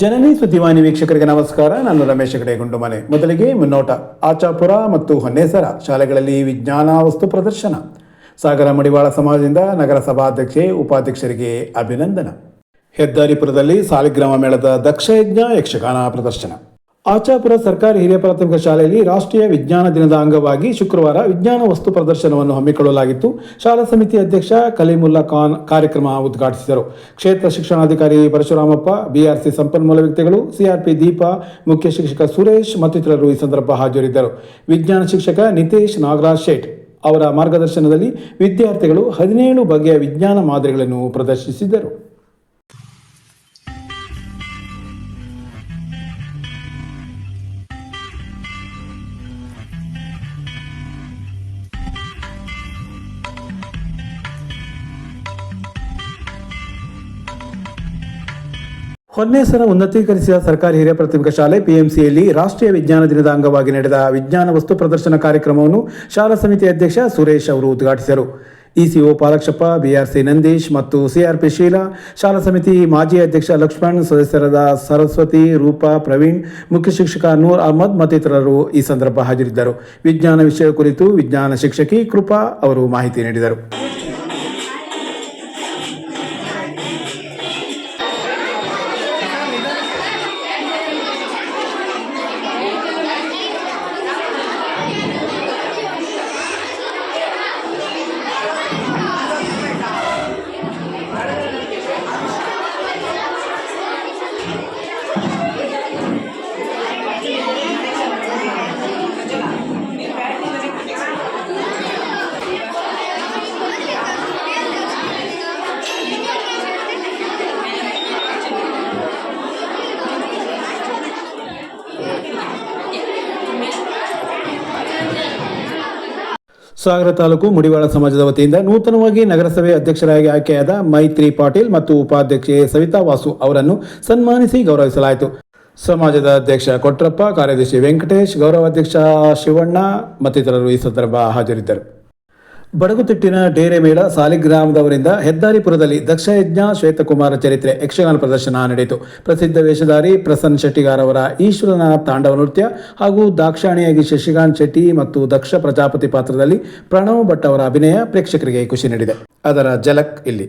ಜನನಿ ಸುದ್ದಿವಾಹಿನಿ ವೀಕ್ಷಕರಿಗೆ ನಮಸ್ಕಾರ. ನಾನು ರಮೇಶ್ ಹೆಗಡೆ ಗುಂಡುಮನೆ. ಮೊದಲಿಗೆ ಮುನ್ನೋಟ, ಆಚಾಪುರ ಮತ್ತು ಹೊನ್ನೇಸರ ಶಾಲೆಗಳಲ್ಲಿ ವಿಜ್ಞಾನ ವಸ್ತು ಪ್ರದರ್ಶನ. ಸಾಗರ ಮಡಿವಾಳ ಸಮಾಜದಿಂದ ನಗರಸಭಾಧ್ಯಕ್ಷೆ, ಉಪಾಧ್ಯಕ್ಷರಿಗೆ ಅಭಿನಂದನ. ಹೆದ್ದಾರಿಪುರದಲ್ಲಿ ಸಾಲಿಗ್ರಾಮ ಮೇಳದ ದಕ್ಷಯಜ್ಞ ಯಕ್ಷಗಾನ ಪ್ರದರ್ಶನ. ಆಚಾಪುರ ಸರ್ಕಾರಿ ಹಿರಿಯ ಪ್ರಾಥಮಿಕ ಶಾಲೆಯಲ್ಲಿ ರಾಷ್ಟ್ರೀಯ ವಿಜ್ಞಾನ ದಿನದ ಅಂಗವಾಗಿ ಶುಕ್ರವಾರ ವಿಜ್ಞಾನ ವಸ್ತು ಪ್ರದರ್ಶನವನ್ನು ಹಮ್ಮಿಕೊಳ್ಳಲಾಗಿತ್ತು. ಶಾಲಾ ಸಮಿತಿ ಅಧ್ಯಕ್ಷ ಕಲೀಮುಲ್ಲಾ ಖಾನ್ ಕಾರ್ಯಕ್ರಮ ಉದ್ಘಾಟಿಸಿದರು. ಕ್ಷೇತ್ರ ಶಿಕ್ಷಣಾಧಿಕಾರಿ ಪರಶುರಾಮಪ್ಪ, ಬಿಆರ್ಸಿ ಸಂಪನ್ಮೂಲ ವ್ಯಕ್ತಿಗಳು, ಸಿಆರ್ಪಿ ದೀಪ, ಮುಖ್ಯ ಶಿಕ್ಷಕ ಸುರೇಶ್ ಮತ್ತಿತರರು ಈ ಸಂದರ್ಭ ಹಾಜರಿದ್ದರು. ವಿಜ್ಞಾನ ಶಿಕ್ಷಕ ನಿತೇಶ್ ನಾಗರಾಜ್ ಶೇಟ್ ಅವರ ಮಾರ್ಗದರ್ಶನದಲ್ಲಿ ವಿದ್ಯಾರ್ಥಿಗಳು ಹದಿನೇಳು ಬಗೆಯ ವಿಜ್ಞಾನ ಮಾದರಿಗಳನ್ನು ಪ್ರದರ್ಶಿಸಿದರು. ಹೊನ್ನೇಸರ ಉನ್ನತೀಕರಿಸಿದ ಸರ್ಕಾರಿ ಹಿರಿಯ ಪ್ರಾಥಮಿಕ ಶಾಲೆ ಪಿಎಂಸಿಯಲ್ಲಿ ರಾಷ್ಟ್ರೀಯ ವಿಜ್ಞಾನ ದಿನದ ಅಂಗವಾಗಿ ನಡೆದ ವಿಜ್ಞಾನ ವಸ್ತು ಪ್ರದರ್ಶನ ಕಾರ್ಯಕ್ರಮವನ್ನು ಶಾಲಾ ಸಮಿತಿ ಅಧ್ಯಕ್ಷ ಸುರೇಶ್ ಅವರು ಉದ್ಘಾಟಿಸಿದರು. ಇಸಿಒ ಪಾಲಕ್ಷಪ್ಪ, ಬಿಆರ್ಸಿ ನಂದೀಶ್ ಮತ್ತು ಸಿಆರ್ಪಿ ಶೀಲಾ, ಶಾಲಾ ಸಮಿತಿ ಮಾಜಿ ಅಧ್ಯಕ್ಷ ಲಕ್ಷ್ಮಣ್, ಸದಸ್ಯರಾದ ಸರಸ್ವತಿ, ರೂಪಾ, ಪ್ರವೀಣ್, ಮುಖ್ಯ ಶಿಕ್ಷಕ ನೂರ್ ಅಹಮದ್ ಮತ್ತಿತರರು ಈ ಸಂದರ್ಭ ಹಾಜರಿದ್ದರು. ವಿಜ್ಞಾನ ವಿಷಯ ಕುರಿತು ವಿಜ್ಞಾನ ಶಿಕ್ಷಕಿ ಕೃಪಾ ಅವರು ಮಾಹಿತಿ ನೀಡಿದರು. ಸಾಗರ ತಾಲೂಕು ಮುಡಿವಾಳ ಸಮಾಜದ ವತಿಯಿಂದ ನೂತನವಾಗಿ ನಗರಸಭೆ ಅಧ್ಯಕ್ಷರಾಗಿ ಆಯ್ಕೆಯಾದ ಮೈತ್ರಿ ಪಾಟೀಲ್ ಮತ್ತು ಉಪಾಧ್ಯಕ್ಷೆ ಸವಿತಾ ವಾಸು ಅವರನ್ನು ಸನ್ಮಾನಿಸಿ ಗೌರವಿಸಲಾಯಿತು. ಸಮಾಜದ ಅಧ್ಯಕ್ಷ ಕೊಟ್ರಪ್ಪ, ಕಾರ್ಯದರ್ಶಿ ವೆಂಕಟೇಶ್, ಗೌರವಾಧ್ಯಕ್ಷ ಶಿವಣ್ಣ ಮತ್ತಿತರರು ಈ ಸಂದರ್ಭ ಹಾಜರಿದ್ದರು. ಬಡಗುತಿಟ್ಟಿನ ಡೇರೆ ಮೇಳ ಸಾಲಿಗ್ರಾಮದವರಿಂದ ಹೆದ್ದಾರಿಪುರದಲ್ಲಿ ದಕ್ಷಯಜ್ಞ ಶ್ವೇತಕುಮಾರ ಚರಿತ್ರೆ ಯಕ್ಷಗಾನ ಪ್ರದರ್ಶನ ನಡೆಯಿತು. ಪ್ರಸಿದ್ಧ ವೇಷಧಾರಿ ಪ್ರಸನ್ನ ಶೆಟ್ಟಿಗಾರ್ ಅವರ ಈಶ್ವರನ ತಾಂಡವ ನೃತ್ಯ ಹಾಗೂ ದಾಕ್ಷಾಣಿಯಾಗಿ ಶಶಿಕಾಂತ್ ಶೆಟ್ಟಿ ಮತ್ತು ದಕ್ಷ ಪ್ರಜಾಪತಿ ಪಾತ್ರದಲ್ಲಿ ಪ್ರಣವ್ ಭಟ್ ಅವರ ಅಭಿನಯ ಪ್ರೇಕ್ಷಕರಿಗೆ ಖುಷಿ ನೀಡಿದೆ. ಅದರ ಜಲಕ್ ಇಲ್ಲಿ.